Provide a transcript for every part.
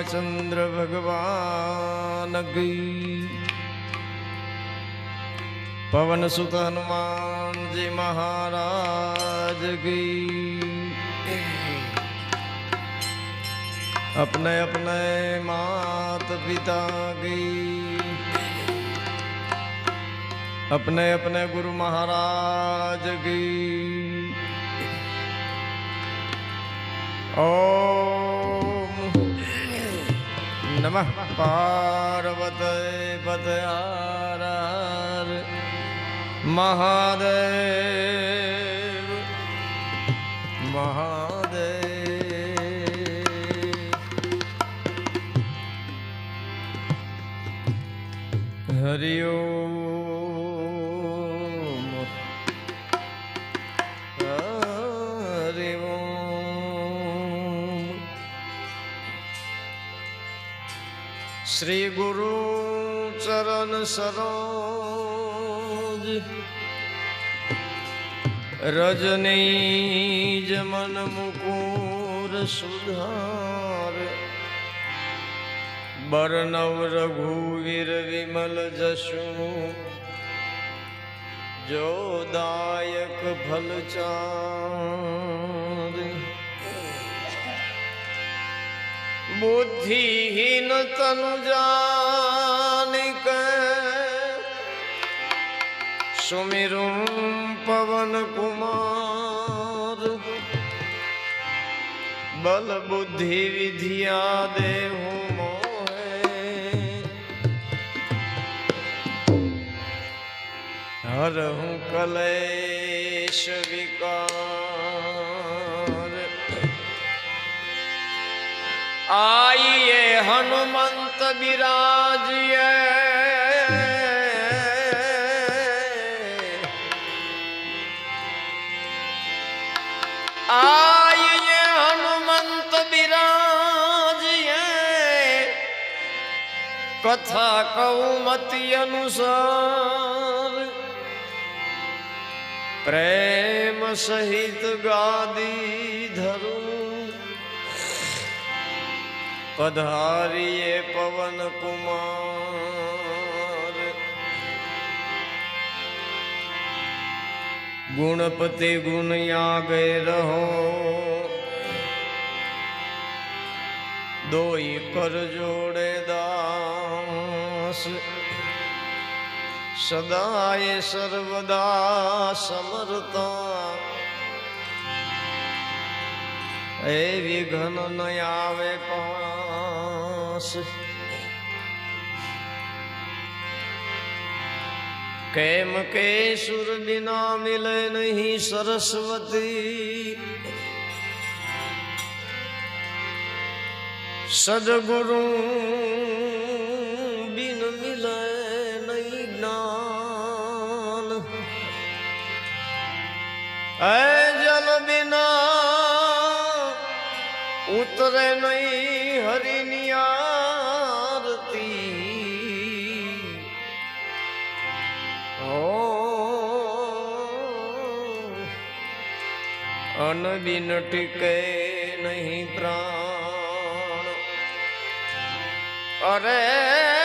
રામચંદ્ર ભગવાન ગઈ. પવન સુત હનુમાનજી મહારાજ ગઈ. અપને અપને માત પિતા ગઈ. અપને અપને ગુરુ મહારાજ ગઈ. ઓ નમઃ. પાર્વતી પતયાર મહાદેવ. મહાદેવ. હરિયો સરોજ. રજની મન મુકુર સુધાર. બરનવ રઘુવીર વિમલ જશુ. જો દાયક ફલચાર બુદ્ધિહીન તનુ સુમિરું પવન કુમાર. બલ બુદ્ધિ વિધિયા દેહુ હર હું કલેશ વિકાર. આઈએ હનુમંત બિરાજીએ. કથા કૌમતી અનુસાર પ્રેમ સહિત ગાદી ધરું પધારીએ પવન કુમાર ગુણપતિ ગુણ આગે રહો દોઈ કર જોડે દાસ સદાય સર્વદા સમર્તા એ વિઘ્ન ન આવે પાસ. કેમ કે સુર બિના મિલે નહીં સરસ્વતી? સદગુરુ મિલે નહીં જ્ઞાન એ જલ બિના ઉતરે નહીં હરિની આરતી અનબિન અન બિન ટીકે નહીં પ્રાણ અરે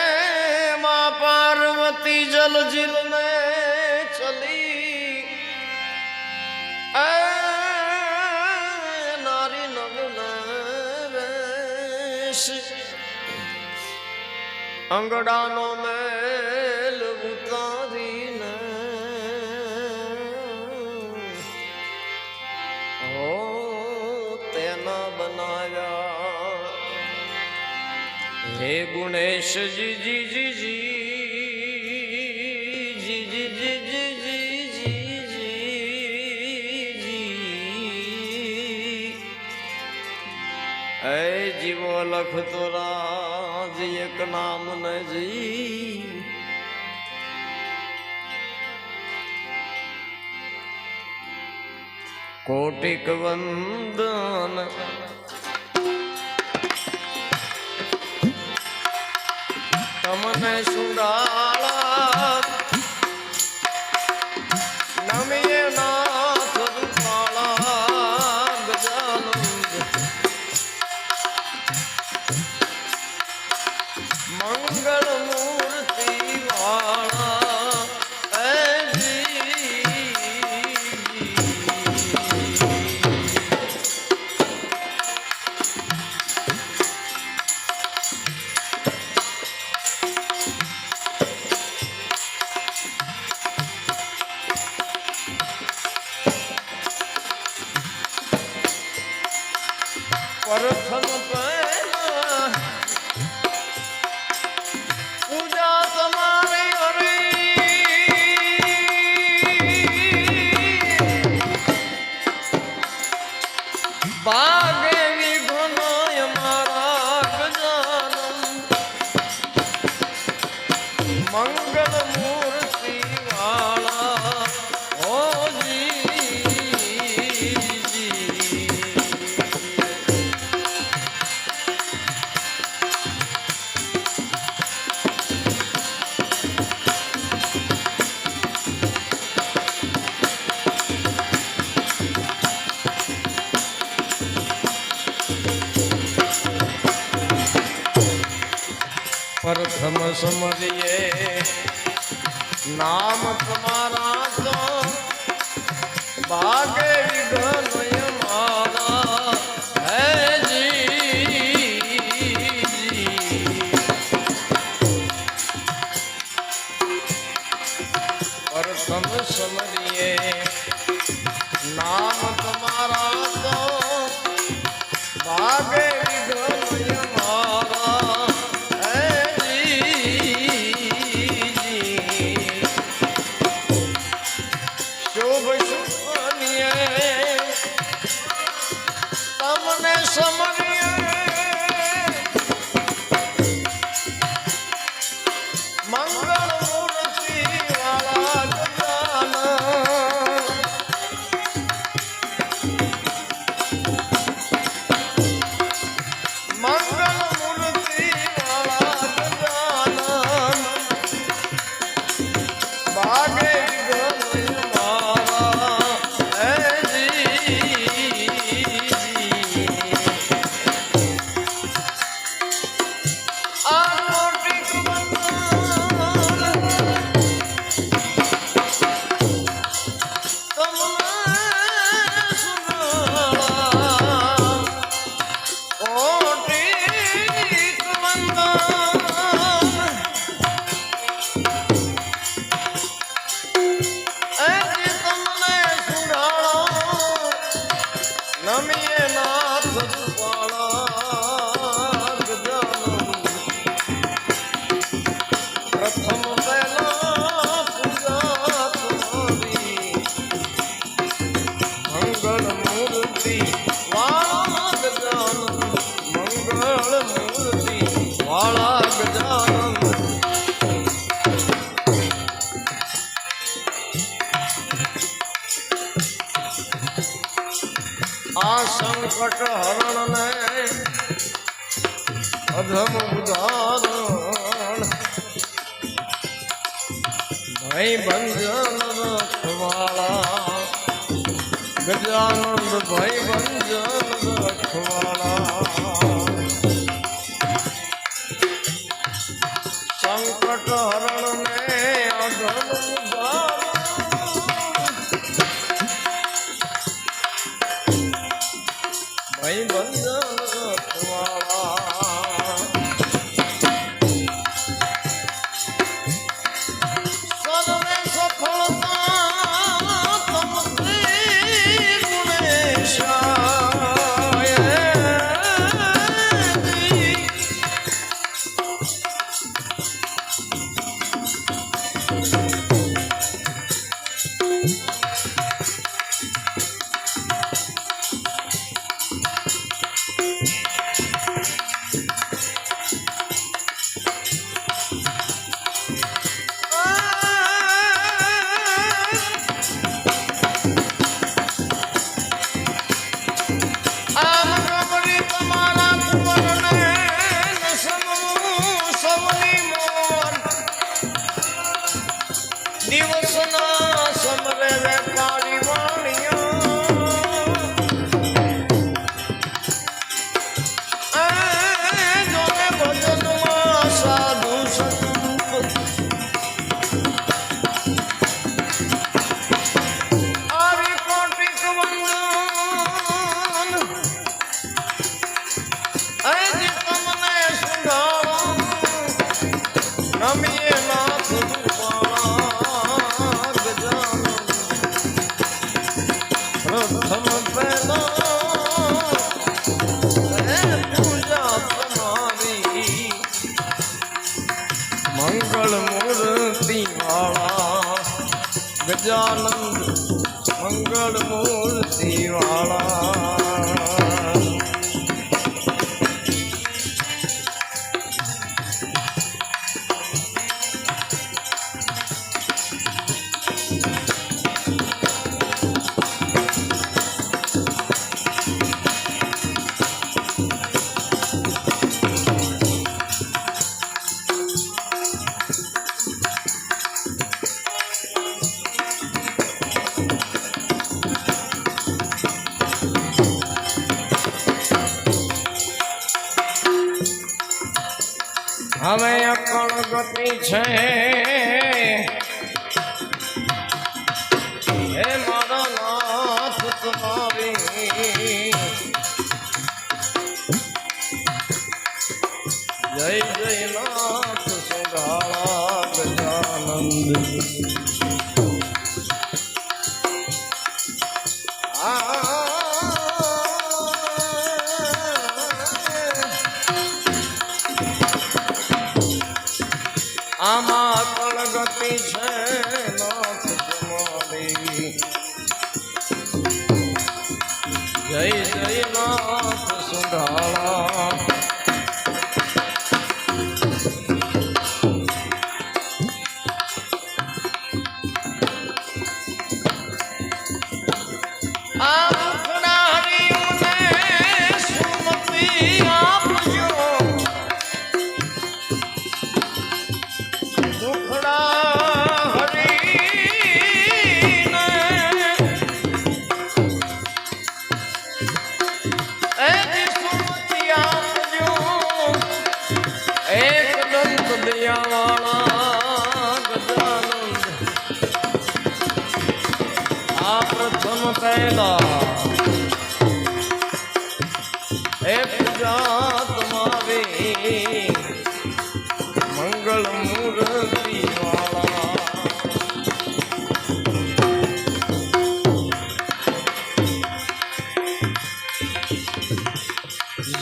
ज्योति जल जिल में चली नारी नगलेश અંગડાનો મેલ ઉતારીને. હો તેના બનાવ્યા. હે ગુણેશજી, જી જી જી. હે જીવો લખતો રાજ એક નામ નજી કોટિક વંદન. તમને સુડા નામ તમારા જો ભાગે વિઘનય મારા. હે જી. પરસમ સમરીએ નામ તમારા જો ભાગે આ સંકટ હરણ ને અધમ ઉદાહરણ ભય ભંજન રખવાળા ગજાનંદ ભય ભંજન મંગળ મૂર્તિ વાળા ગજાનંદ મંગળ મૂર્તિ વાળા. છે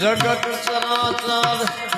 জগৎ চরাচর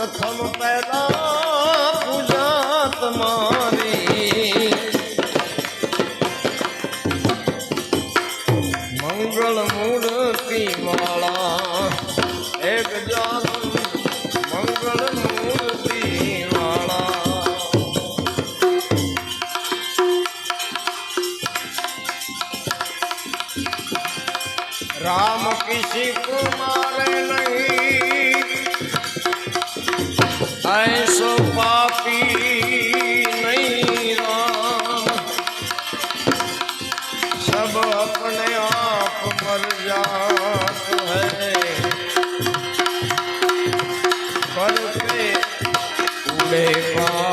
પ્રથમ પહેલા પૂજા તમારે baby.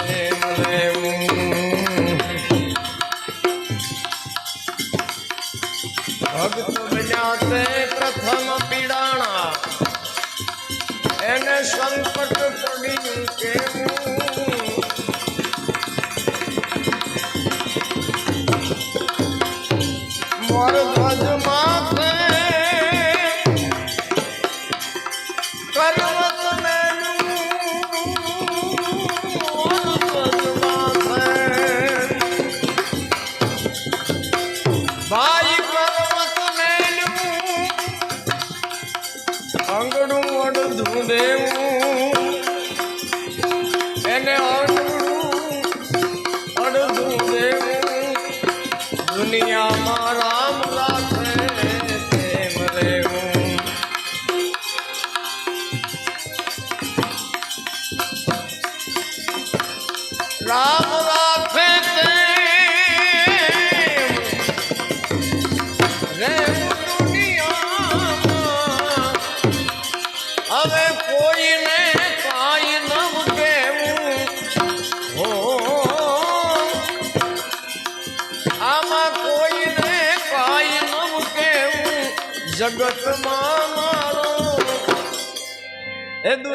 લે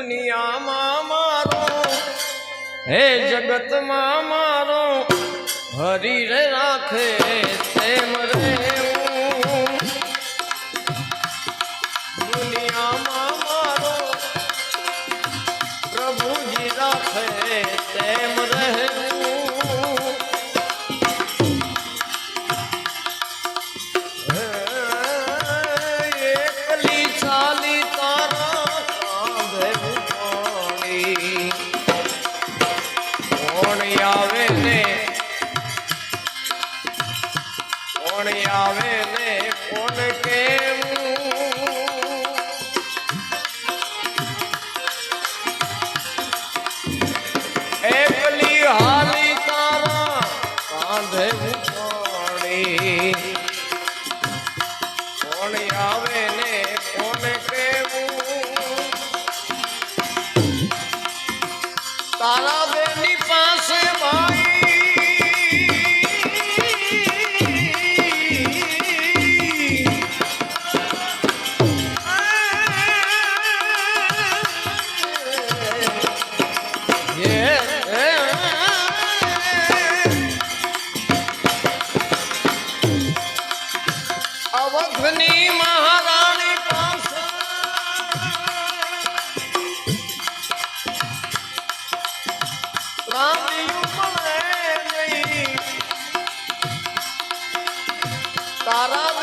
દુનિયામાં મારો. હે જગતમાં મારો. હરી રે રાખે. સાંભળે Ara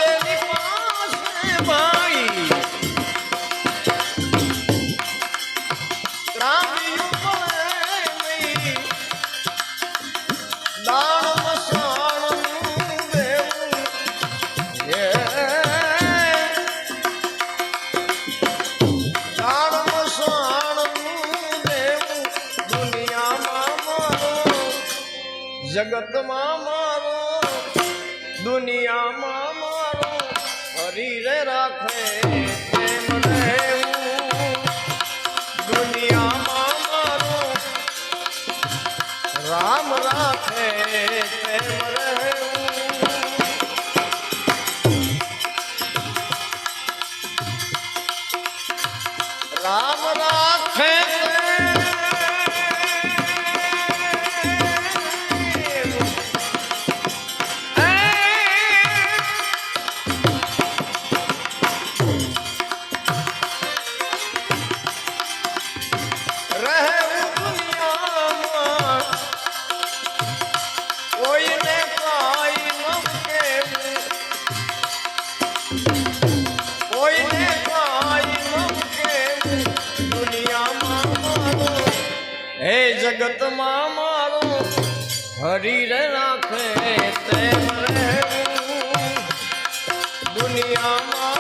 Yeah.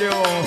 안녕.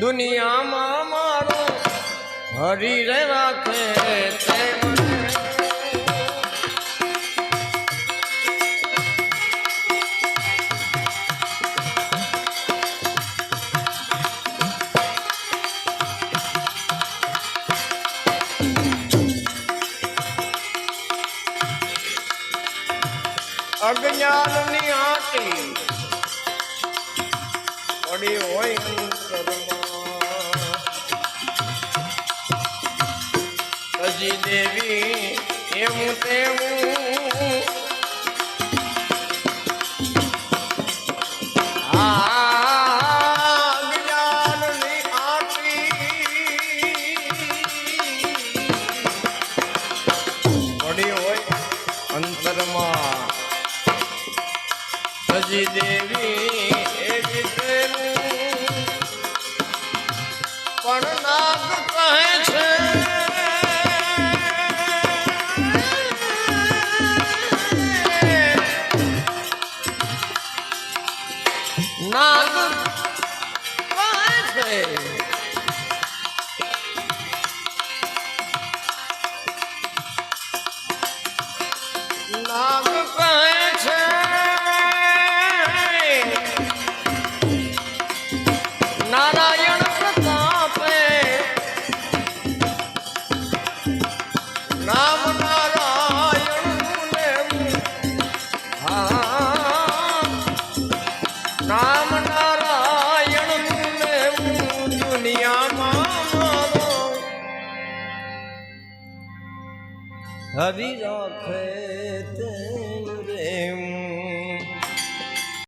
દુનિયામાં મારો હરી રે રાખે તે મને. અજ્ઞાનની આટી પડી હોય અંતરમાં હજી દેવી એવું તેવું. હા નાગ. વાસે નાગ